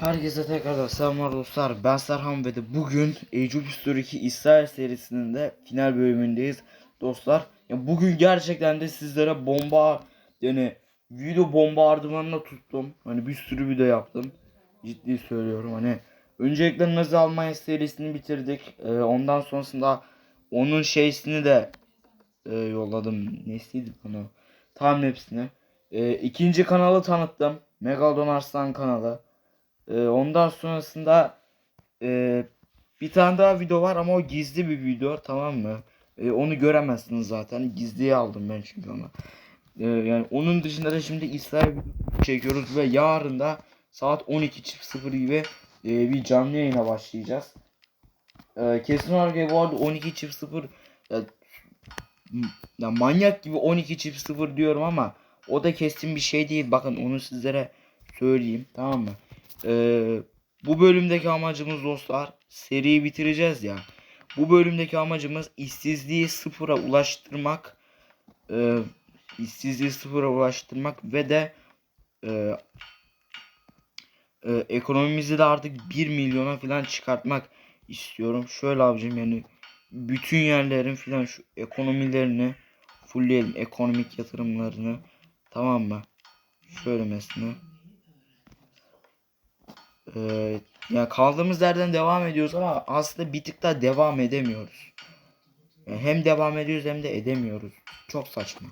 Herkese tekrardan selamlar dostlar. Ben Serhan ve de bugün Age of History 2 İsrail serisinin de final bölümündeyiz dostlar. Ya bugün gerçekten de sizlere bomba yani video bombardımanına tuttum. Hani bir sürü video yaptım. Ciddi söylüyorum hani. Öncelikle Nazi Almanya serisini bitirdik. Ee, ondan sonrasında onun şeysini de e, yolladım. Nesiydi konu? Timelapse'ini. Ee, ikinci kanalı tanıttım. Megalodon Arslan kanalı. Ee, ondan sonrasında e, bir tane daha video var ama o gizli bir video tamam mı? Ee, onu göremezsiniz zaten. Gizliye aldım ben çünkü onu. Ee, yani onun dışında da şimdi İsrail çekiyoruz ve yarın da saat 12.00 gibi e, bir canlı yayına başlayacağız. Ee, kesin olarak bu arada 12.00 ya, ya manyak gibi 12.00 diyorum ama o da kesin bir şey değil. Bakın onu sizlere söyleyeyim tamam mı? Ee, bu bölümdeki amacımız dostlar seriyi bitireceğiz ya. Bu bölümdeki amacımız işsizliği sıfıra ulaştırmak. E, işsizliği sıfıra ulaştırmak ve de e, e, ekonomimizi de artık 1 milyona falan çıkartmak istiyorum. Şöyle abicim yani bütün yerlerin falan şu ekonomilerini fullleyelim. Ekonomik yatırımlarını. Tamam mı? Şöyle mesela. Ee, ya kaldığımız yerden devam ediyoruz ama aslında bir tık daha devam edemiyoruz. Yani hem devam ediyoruz hem de edemiyoruz. Çok saçma.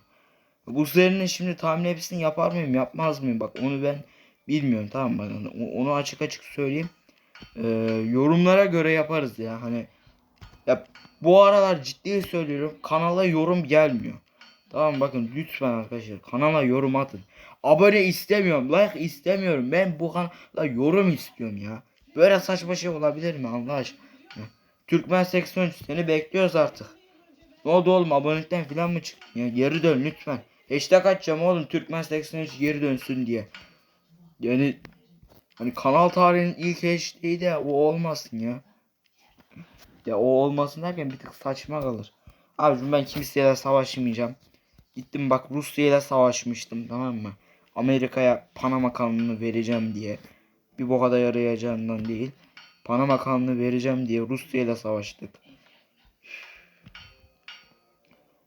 Bu serinin şimdi tahmin hepsini yapar mıyım yapmaz mıyım bak onu ben bilmiyorum tamam mı? Yani onu açık açık söyleyeyim. Ee, yorumlara göre yaparız ya hani ya bu aralar ciddi söylüyorum kanala yorum gelmiyor. Tamam bakın lütfen arkadaşlar kanala yorum atın. Abone istemiyorum, like istemiyorum. Ben bu kanala yorum istiyorum ya. Böyle saçma şey olabilir mi Allah aşkına? Türkmen 83 seni bekliyoruz artık. Ne oldu oğlum abonelikten falan mı çıktın ya? Geri dön lütfen. Hashtag açacağım oğlum Türkmen 83 geri dönsün diye. Yani hani kanal tarihinin ilk hashtag'i de o olmasın ya. Ya o olmasın derken bir tık saçma kalır. Abicim ben kimseyle savaşmayacağım. Gittim bak Rusya ile savaşmıştım tamam mı? Amerika'ya Panama kanunu vereceğim diye. Bir boka da yarayacağından değil. Panama kanunu vereceğim diye Rusya ile savaştık.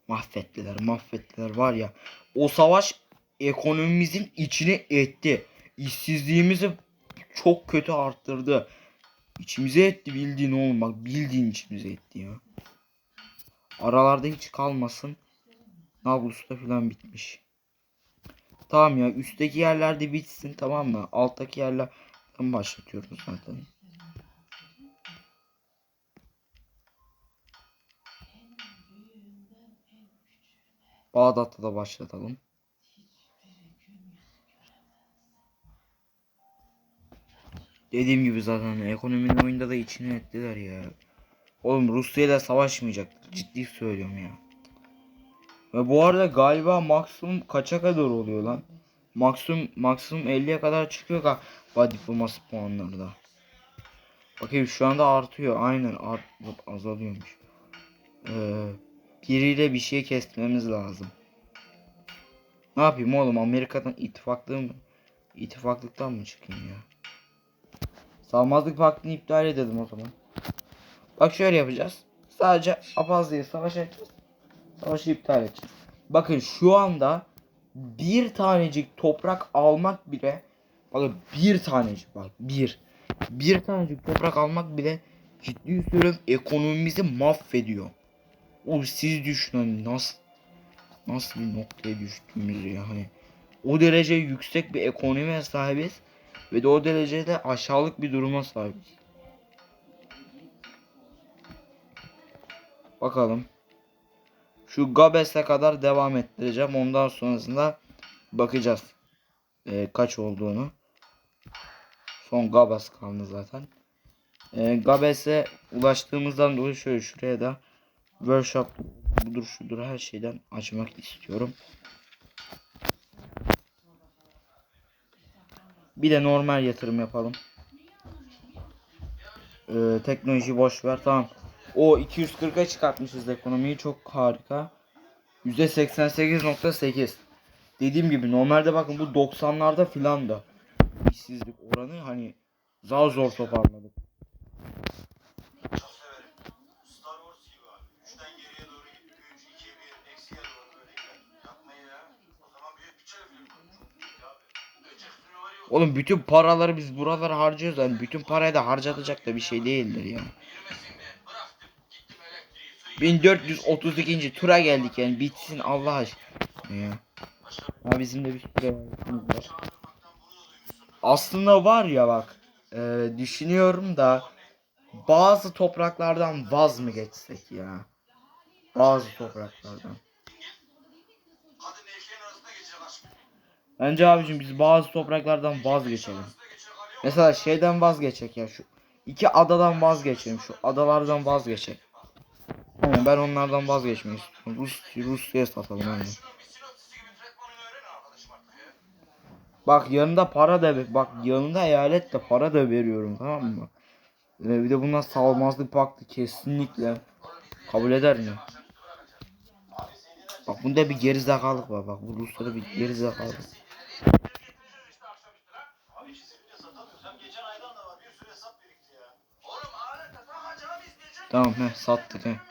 Mahvettiler mahvettiler var ya. O savaş ekonomimizin içine etti. İşsizliğimizi çok kötü arttırdı. İçimize etti bildiğin oğlum bak bildiğin içimize etti ya. Aralarda hiç kalmasın. Nablus'ta falan bitmiş. Tamam ya üstteki yerlerde bitsin tamam mı? Alttaki yerlerden başlatıyoruz zaten. Bağdat'ta da başlatalım. Dediğim gibi zaten ekonominin oyunda da içine ettiler ya. Oğlum Rusya ile savaşmayacak. Ciddi söylüyorum ya. Ve bu arada galiba maksimum kaça kadar oluyor lan? Maksimum maksimum 50'ye kadar çıkıyor galiba diplomasi puanları da. Bakayım şu anda artıyor. Aynen art azalıyormuş. Ee, biriyle bir şey kesmemiz lazım. Ne yapayım oğlum Amerika'dan ittifaklığı mı? İttifaklıktan mı çıkayım ya? Salmazlık paktını iptal edelim o zaman. Bak şöyle yapacağız. Sadece Apazya'ya savaş edeceğiz. Savaşı iptal edeceğiz. Bakın şu anda bir tanecik toprak almak bile bakın bir tanecik bak bir bir tanecik toprak almak bile ciddi söylüyorum ekonomimizi mahvediyor. O siz düşünün nasıl nasıl bir noktaya düştüğümüzü yani. O derece yüksek bir ekonomiye sahibiz ve de o derecede aşağılık bir duruma sahibiz. Bakalım. Şu Gabes'e kadar devam ettireceğim. Ondan sonrasında bakacağız. Ee, kaç olduğunu. Son Gabes kaldı zaten. Ee, Gabes'e ulaştığımızdan dolayı şöyle şuraya da workshop budur şudur her şeyden açmak istiyorum. Bir de normal yatırım yapalım. Ee, teknoloji boş ver tamam. O 240'a çıkartmışız ekonomiyi çok harika. %88.8. Dediğim gibi normalde bakın bu 90'larda filan da işsizlik oranı hani Zar zor toparladık. Oğlum bütün paraları biz buralara harcıyoruz yani bütün parayı da harcatacak da bir şey değildir ya. 1432. tura geldik yani bitsin Allah aşkına ya. Ha bizim de bir süre var. Aslında var ya bak e, düşünüyorum da bazı topraklardan vaz mı geçsek ya? Bazı topraklardan. Bence abicim biz bazı topraklardan vazgeçelim. Mesela şeyden vazgeçek ya şu iki adadan vazgeçelim şu adalardan vazgeçek. Ama ben onlardan vazgeçmeyi istiyorum. Rus, Rusya'ya satalım ya. Bak yanında para da bak yanında eyalet de para da veriyorum tamam mı? Ee, bir de bundan savunmazlık paktı kesinlikle kabul eder mi? Bak bunda bir gerizekalık var bak bu Rusya'da bir gerizekalık. Tamam he sattık he.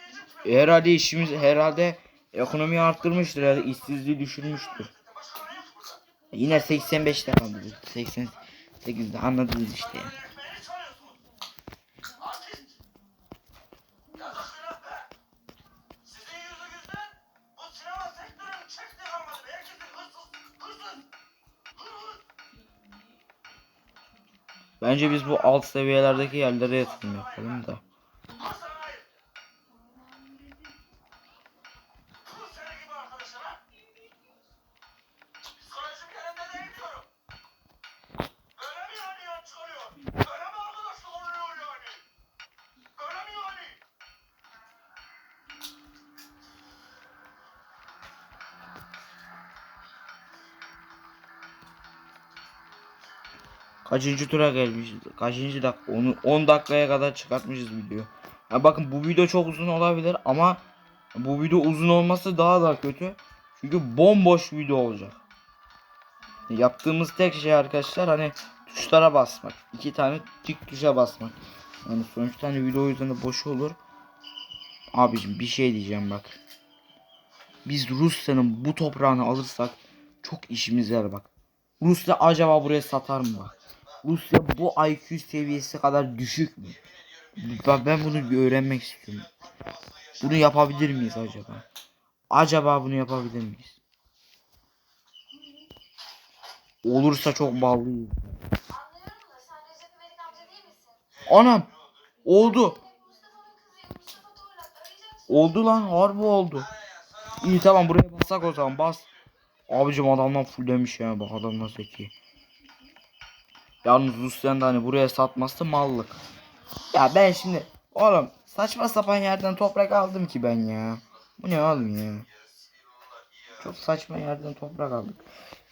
E, herhalde işimiz herhalde ekonomiyi arttırmıştır herhalde işsizliği düşürmüştür. Yine 85'te kaldı. 88'de anladınız işte ya. Beni çalıyorsun. Artist. Yazık be. Sizin yüzünüzden bu sinema sektörünün çektiği kalmadı. Herkesin hırsız, hırsız, hırsız. Bence biz bu alt seviyelerdeki yerlere yatırım yapalım da. Kaçıncı tura gelmişiz? Kaçıncı dakika? Onu 10 dakikaya kadar çıkartmışız video. Ha bakın bu video çok uzun olabilir ama bu video uzun olması daha da kötü. Çünkü bomboş video olacak. Yaptığımız tek şey arkadaşlar hani tuşlara basmak. iki tane tik tuşa basmak. Yani sonuçta hani video o boş olur. Abicim bir şey diyeceğim bak. Biz Rusya'nın bu toprağını alırsak çok işimiz yarar bak. Rusya acaba buraya satar mı bak? Rusya bu IQ seviyesi kadar düşük mü? Ben, ben bunu öğrenmek istiyorum. Bunu yapabilir miyiz acaba? Acaba bunu yapabilir miyiz? Olursa çok misin? Anam oldu. Oldu lan harbi oldu. İyi tamam buraya bassak o zaman bas. Abicim adamdan fullemiş ya bak adam nasıl zeki. Yalnız Rusya'nın da hani buraya satması mallık. Ya ben şimdi oğlum saçma sapan yerden toprak aldım ki ben ya. Bu ne oğlum ya. Çok saçma yerden toprak aldık.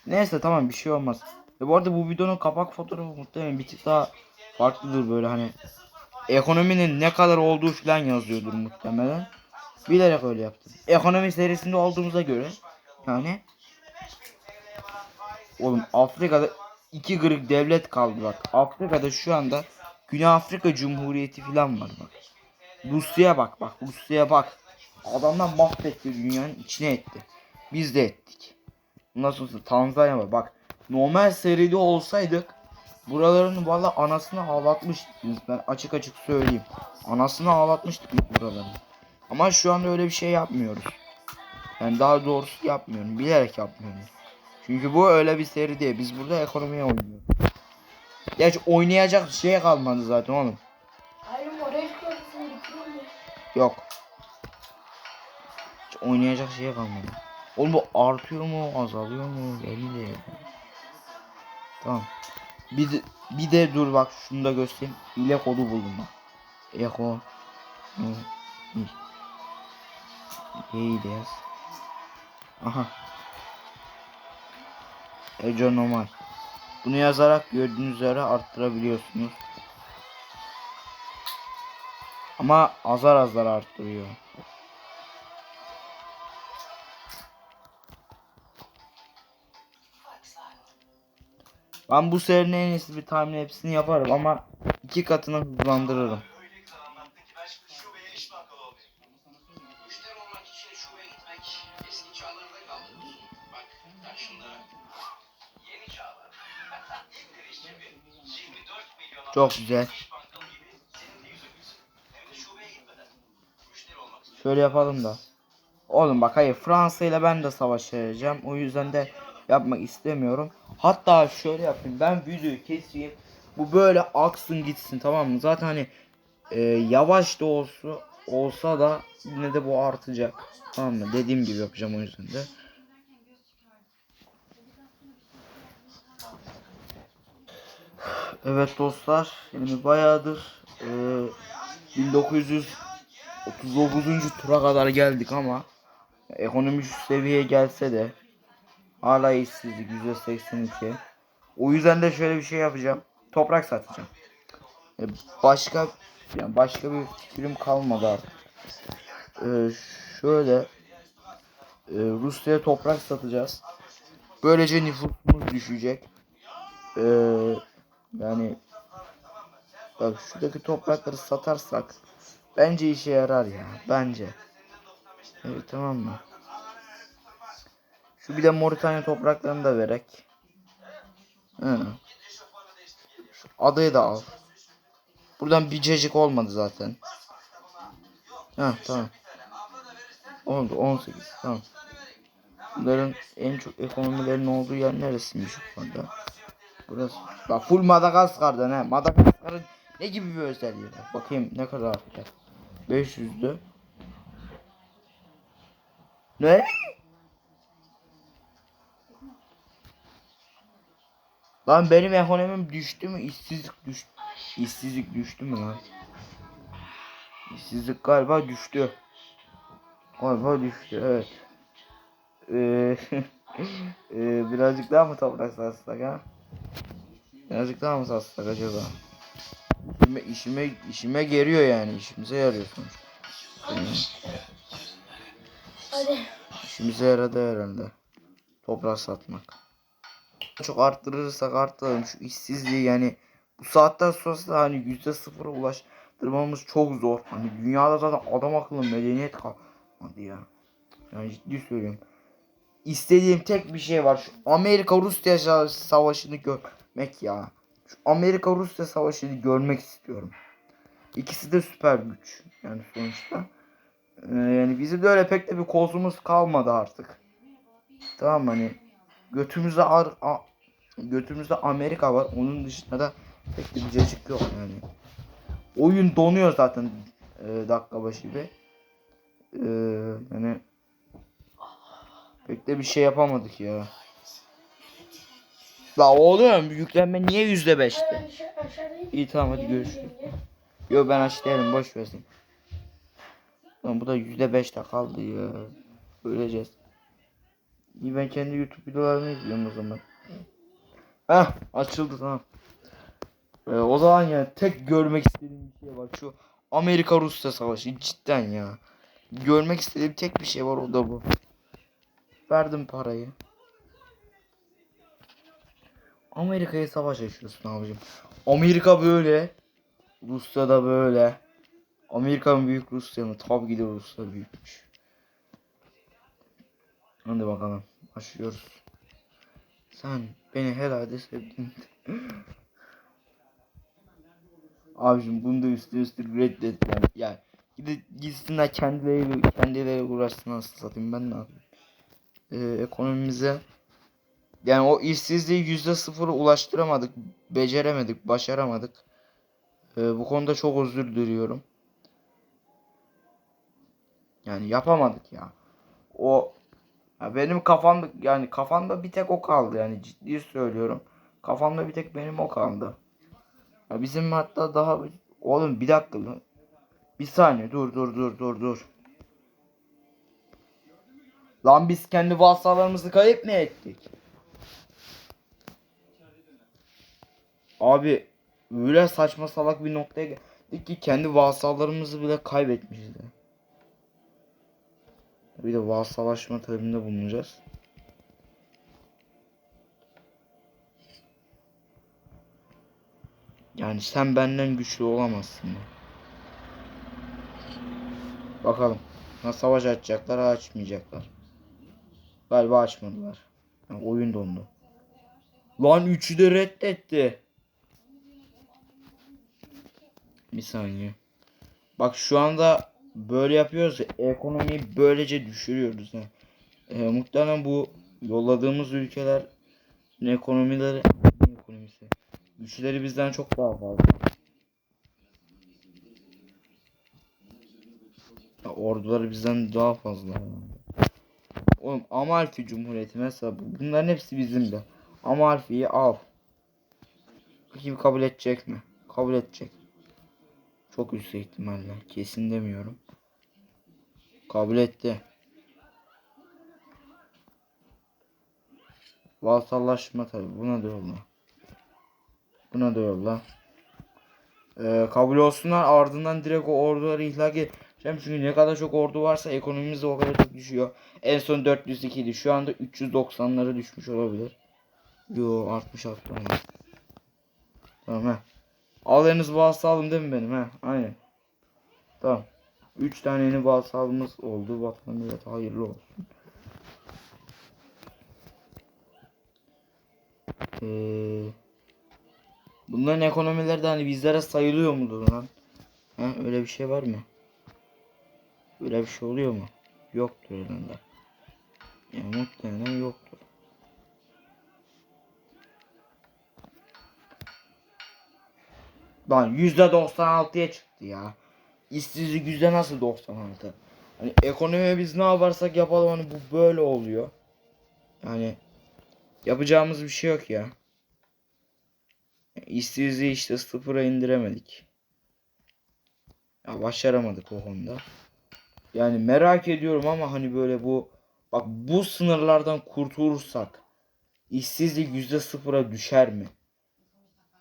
Neyse tamam bir şey olmaz. E bu arada bu videonun kapak fotoğrafı muhtemelen bir tık daha farklıdır böyle hani ekonominin ne kadar olduğu falan yazıyordur muhtemelen. Bilerek öyle yaptım. Ekonomi serisinde olduğumuza göre yani Oğlum Afrika'da iki kırık devlet kaldı bak. Afrika'da şu anda Güney Afrika Cumhuriyeti falan var bak. Rusya'ya bak bak Rusya'ya bak. Adamlar mahvetti dünyanın içine etti. Biz de ettik. Nasıl olsa Tanzanya var bak. Normal seride olsaydık buraların valla anasını ağlatmıştık biz. Ben açık açık söyleyeyim. Anasını ağlatmıştık buraların. Ama şu anda öyle bir şey yapmıyoruz. Yani daha doğrusu yapmıyorum. Bilerek yapmıyorum. Çünkü bu öyle bir seri değil. Biz burada ekonomiye oynuyoruz. Gerçi oynayacak şey kalmadı zaten oğlum. Hayır oraya? Yok. Hiç oynayacak şey kalmadı. Oğlum bu artıyor mu azalıyor mu belli değil. Tamam. Bir de, bir de dur bak şunu da göstereyim. İle kodu buldum bak. Eko. De yaz. Aha. Ece normal. Bunu yazarak gördüğünüz üzere arttırabiliyorsunuz. Ama azar azar arttırıyor. Ben bu serinin en iyisi bir tahmin hepsini yaparım ama iki katını hızlandırırım. Olmak istiyor. Şöyle yapalım da. Oğlum bak hayır Fransa ile ben de savaşacağım. O yüzden de yapmak istemiyorum. Hatta şöyle yapayım. Ben videoyu keseyim. Bu böyle aksın gitsin tamam mı? Zaten hani e, yavaş da olsa olsa da yine de bu artacak. Tamam mı? Dediğim gibi yapacağım o yüzden de. Evet dostlar, yani bayağıdır e, 1939. tura kadar geldik ama ekonomi şu seviyeye gelse de hala işsizlik %82. O yüzden de şöyle bir şey yapacağım. Toprak satacağım. E, başka yani başka bir fikrim kalmadı artık. E, şöyle e, Rusya'ya toprak satacağız. Böylece nüfusumuz düşecek. E, yani bak şuradaki toprakları satarsak bence işe yarar ya. Bence. Evet tamam mı? Şu bir de Moritanya topraklarını da verek. Hı. Şu adayı da al. Buradan bir cecik olmadı zaten. Ha tamam. Oldu 18 tamam. Bunların en çok ekonomilerin olduğu yer neresiymiş şu anda? Burası. Bak full Madagaskar'dan he. Madagaskar'ın ne gibi bir özelliği var? Bakayım ne kadar artacak. 500'dü. Ne? Lan benim ekonomim düştü mü? İşsizlik düştü. İşsizlik düştü mü lan? İşsizlik galiba düştü. Galiba düştü evet. Ee, ee, birazcık daha mı toprak satsak ha? Birazcık daha mı satsak acaba? İşime, işime, işime geliyor yani. işimize yarıyor sonuç. Hadi. İşimize yaradı herhalde. Toprak satmak. Çok arttırırsak arttıralım şu işsizliği yani bu saatten sonrası da hani yüzde sıfıra ulaştırmamız çok zor. Hani dünyada zaten adam akıllı medeniyet kalmadı ya. Yani ciddi söylüyorum. İstediğim tek bir şey var. Şu Amerika Rusya savaşını görmek ya. Şu Amerika Rusya savaşını görmek istiyorum. İkisi de süper güç. Yani sonuçta. Ee, yani bizim de öyle pek de bir kozumuz kalmadı artık. Tamam hani götümüzde ar a- götümüzde Amerika var. Onun dışında da pek de bir cacık yok yani. Oyun donuyor zaten e, dakika başı bir. E, yani pek de bir şey yapamadık ya. La oğlum yüklenme niye yüzde aşağıda İyi tamam hadi görüşürüz. Yo ben aç değilim boş versin. Lan bu da yüzde beşte kaldı ya. Öleceğiz. İyi ben kendi YouTube videolarımı izliyorum o zaman. Heh açıldı tamam. Ee, o zaman ya tek görmek istediğim bir şey var şu Amerika Rusya savaşı cidden ya. Görmek istediğim tek bir şey var o da bu. Verdim parayı. Amerika'ya savaş açıyorsun abicim. Amerika böyle. Rusya da böyle. Amerika mı büyük Rusya mı? De Rusya büyükmüş. Hadi bakalım. Başlıyoruz. Sen beni herhalde sevdin. Abicim bunu da üstü üstü reddet yani. Ya gidip gitsinler kendileri kendileri uğraşsın nasıl satayım ben ne. Ee, ekonomimize yani o işsizliği yüzde sıfıra ulaştıramadık, beceremedik, başaramadık. Ee, bu konuda çok özür diliyorum. Yani yapamadık ya. O ya benim kafamda yani kafamda bir tek o kaldı yani ciddi söylüyorum. Kafamda bir tek benim o kaldı. Ya bizim hatta daha oğlum bir dakika lan. Bir saniye dur dur dur dur dur. Lan biz kendi vasalarımızı kayıp mı ettik? Abi öyle saçma salak bir noktaya geldik ki kendi vasallarımızı bile kaybetmişiz. Bir de vasallaşma talebinde bulunacağız. Yani sen benden güçlü olamazsın. Bakalım. Ha savaş açacaklar, açmayacaklar. Galiba açmadılar. Ha, oyun dondu. Lan üçü de reddetti. Bir saniye. Bak şu anda böyle yapıyoruz ya, ekonomiyi böylece düşürüyoruz. Yani. Ee, muhtemelen bu yolladığımız ülkeler ekonomileri ekonomisi güçleri bizden çok daha fazla. Orduları bizden daha fazla. Oğlum Amalfi Cumhuriyeti mesela bu- bunların hepsi bizim de. Amalfi'yi al. Bakayım kabul edecek mi? Kabul edecek. Çok yüksek ihtimalle. Kesin demiyorum. Kabul etti. Vasallaşma tabi. Buna da yolla. Buna da yolla. Ee, kabul olsunlar ardından direkt o orduları ihlak edeceğim. Çünkü ne kadar çok ordu varsa ekonomimiz de o kadar çok düşüyor. En son 402 idi. Şu anda 390'lara düşmüş olabilir. Yo artmış arttı ama. Tamam he. Alayınız vasalım değil mi benim he? Aynen. Tamam. 3 tane yeni vasalımız oldu. Vatan millet hayırlı olsun. Ee, bunların ekonomileri de hani bizlere sayılıyor mudur lan? Ha, öyle bir şey var mı? Öyle bir şey oluyor mu? Yoktur herhalde. Yani muhtemelen yoktur. Lan %96'ya çıktı ya. İşsizlik yüzde nasıl 96? Hani ekonomiye biz ne yaparsak yapalım hani bu böyle oluyor. Yani yapacağımız bir şey yok ya. İşsizliği işte sıfıra indiremedik. Ya başaramadık o konuda. Yani merak ediyorum ama hani böyle bu bak bu sınırlardan kurtulursak işsizlik yüzde sıfıra düşer mi?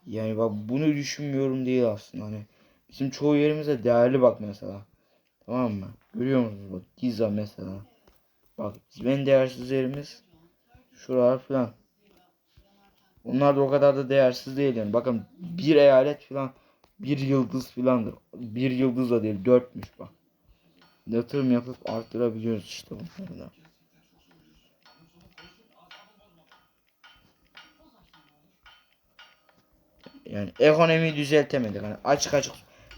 Yani bak bunu düşünmüyorum değil aslında hani bizim çoğu yerimize değerli bak mesela. Tamam mı? Görüyor musunuz bak Giza mesela. Bak en değersiz yerimiz şuralar falan. Onlar da o kadar da değersiz değil yani. Bakın bir eyalet falan bir yıldız filandır. Bir yıldız da değil dörtmüş bak. Yatırım yapıp arttırabiliyoruz işte bunları da. Yani ekonomiyi düzeltemedik. Hani açık açık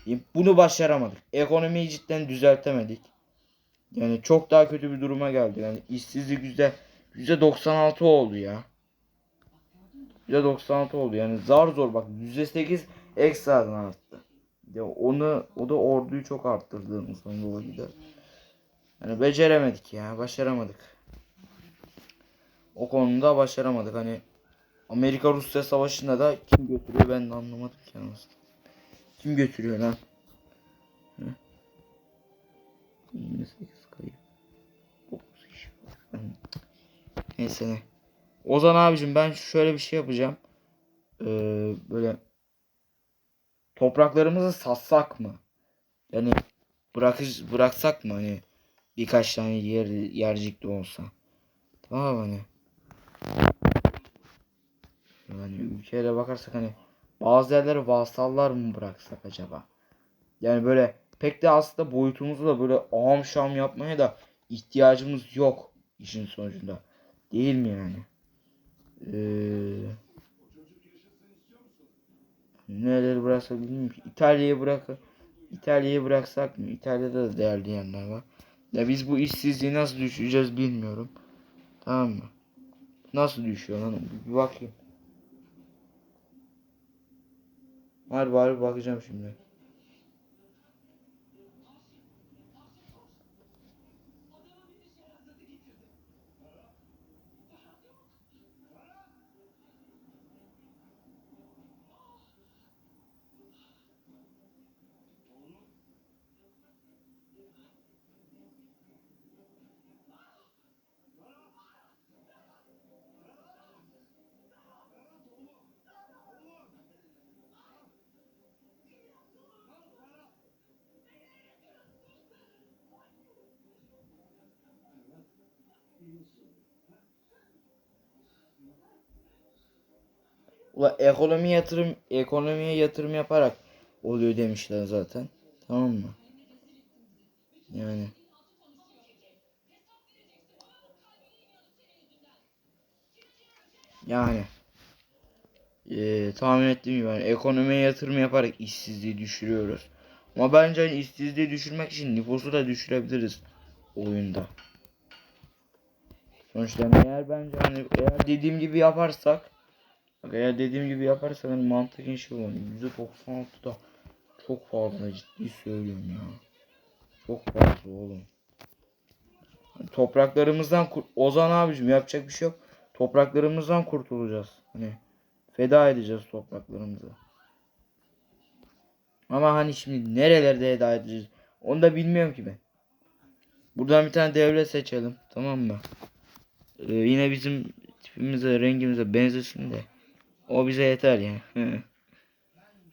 söyleyeyim. bunu başaramadık. Ekonomiyi cidden düzeltemedik. Yani çok daha kötü bir duruma geldi. Yani işsizlik yüzde yüzde 96 oldu ya. Yüzde 96 oldu. Yani zar zor bak yüzde 8 ekstradan arttı. Ya onu o da orduyu çok arttırdığının sonunda gider. Yani beceremedik ya. Başaramadık. O konuda başaramadık. Hani Amerika Rusya savaşında da kim götürüyor ben de anlamadım ki anasını. Kim götürüyor lan? Hı? 28 kayıp. 9 kişi var. Neyse ne. Ozan abicim ben şöyle bir şey yapacağım. Ee, böyle topraklarımızı satsak mı? Yani bırakış bıraksak mı hani birkaç tane yer yercik de olsa. Tamam mı hani. Ülkelere bakarsak hani bazı yerlere vasallar mı bıraksak acaba? Yani böyle pek de aslında boyutumuzu da böyle ağam şam yapmaya da ihtiyacımız yok işin sonucunda. Değil mi yani? Ee, nereleri bıraksak bilmiyorum ki. İtalya'yı bırak İtalya'yı bıraksak mı? İtalya'da da değerli yerler var. Ya biz bu işsizliği nasıl düşüreceğiz bilmiyorum. Tamam mı? Nasıl düşüyor lan? Bir bakayım. Harbi harbi bakacağım şimdi. Ula ekonomi yatırım ekonomiye yatırım yaparak oluyor demişler zaten. Tamam mı? Yani yani eee, tahmin ettiğim gibi yani ekonomiye yatırım yaparak işsizliği düşürüyoruz. Ama bence hani işsizliği düşürmek için nüfusu da düşürebiliriz oyunda. Sonuçta eğer bence hani eğer dediğim gibi yaparsak eğer dediğim gibi yaparsak hani mantıken şey olur. %96'da çok fazla ciddi söylüyorum ya. Çok fazla oğlum. Hani topraklarımızdan Ozan abicim yapacak bir şey yok. Topraklarımızdan kurtulacağız. Hani feda edeceğiz topraklarımızı. Ama hani şimdi nerelerde feda edeceğiz? Onu da bilmiyorum ki ben. Buradan bir tane devlet seçelim. Tamam mı? Ee, yine bizim tipimize, rengimize benzesin de. O bize yeter ya.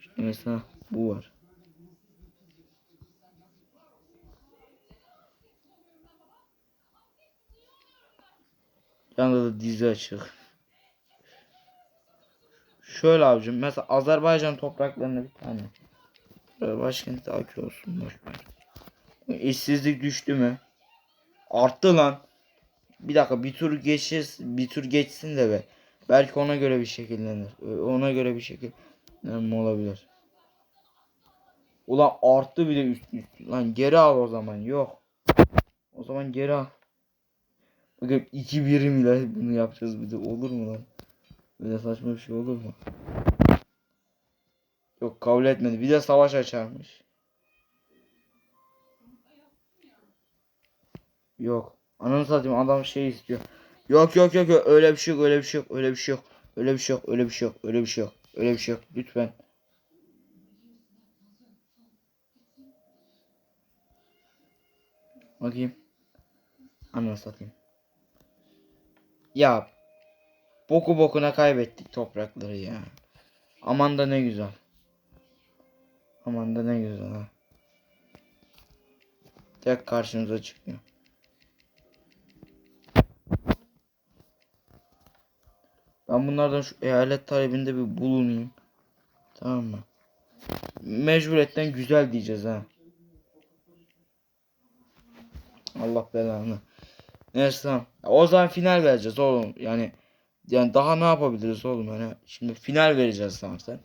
işte mesela bu var. Yanında da dizi açık. Şöyle abicim mesela Azerbaycan topraklarında bir tane. Böyle başkent Akü olsun boş ver. İşsizlik düştü mü? Arttı lan. Bir dakika bir tur geçeceğiz. Bir tur geçsin de be. Belki ona göre bir şekillenir. Ee, Ona göre bir şekillenme olabilir. Ulan arttı bir de üst üst. Lan geri al o zaman. Yok. O zaman geri al. Bakın iki birim ile bunu yapacağız bir de. Olur mu lan? Böyle saçma bir şey olur mu? Yok kabul etmedi. Bir de savaş açarmış. Yok. Ananı satayım adam şey istiyor. Yok yok yok yok öyle bir şey yok öyle bir şey yok öyle bir şey yok. Öyle bir şey yok öyle bir şey yok öyle bir şey yok öyle bir şey yok lütfen. Bakayım. Ananı satayım. Ya boku bokuna kaybettik toprakları ya. Aman da ne güzel. Aman da ne güzel ha. Tek karşımıza çıkıyor. Ben bunlardan şu eyalet talebinde bir bulunayım. Tamam mı? Mecburiyetten güzel diyeceğiz ha. Allah belanı. Neyse tamam. O zaman final vereceğiz oğlum. Yani yani daha ne yapabiliriz oğlum yani. Şimdi final vereceğiz zaten.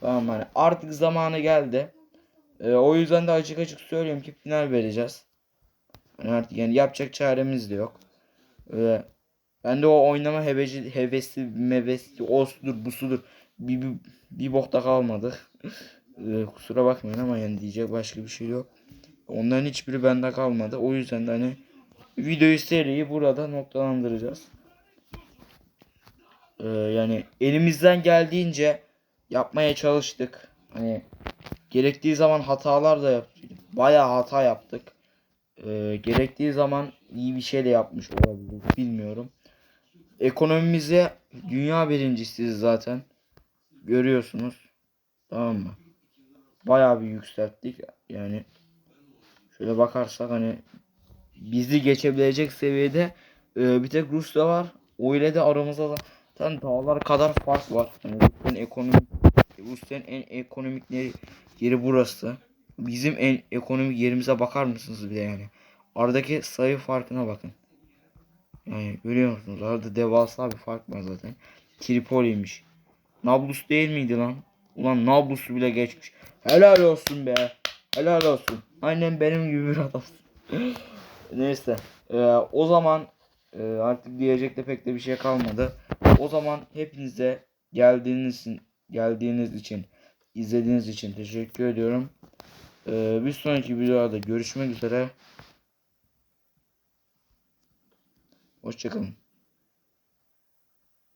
Tamam hani artık zamanı geldi. Ee, o yüzden de açık açık söylüyorum ki final vereceğiz. Yani artık yani yapacak çaremiz de yok. Ee, ben de o oynama hevesi, hevesi, mevesi, o sudur, bu sudur. Bir, bir, bir bokta kalmadı. Ee, kusura bakmayın ama yani diyecek başka bir şey yok. Onların hiçbiri bende kalmadı. O yüzden de hani videoyu seriyi burada noktalandıracağız. Ee, yani elimizden geldiğince yapmaya çalıştık. Hani gerektiği zaman hatalar da yaptık. Bayağı hata yaptık. Ee, gerektiği zaman iyi bir şey de yapmış olabiliriz. Bilmiyorum. Ekonomimize dünya birincisiyiz zaten. Görüyorsunuz. Tamam mı? Bayağı bir yükselttik. Yani şöyle bakarsak hani bizi geçebilecek seviyede e, bir tek Rusya var. O ile de aramızda da zaten dağlar kadar fark var. Yani Rusya'nın ekonomik Rusya'nın en ekonomik yeri, burası. Bizim en ekonomik yerimize bakar mısınız bir de yani? Aradaki sayı farkına bakın. Yani görüyor musunuz? Arada devasa bir fark var zaten. Tripoli'ymiş. Nablus değil miydi lan? Ulan Nablus'u bile geçmiş. Helal olsun be. Helal olsun. Aynen benim gibi bir adamsın. Neyse. Ee, o zaman e, artık diyecek de pek de bir şey kalmadı. O zaman hepinize geldiğiniz geldiğiniz için, izlediğiniz için teşekkür ediyorum. Ee, bir sonraki videoda görüşmek üzere. Hoşçakalın.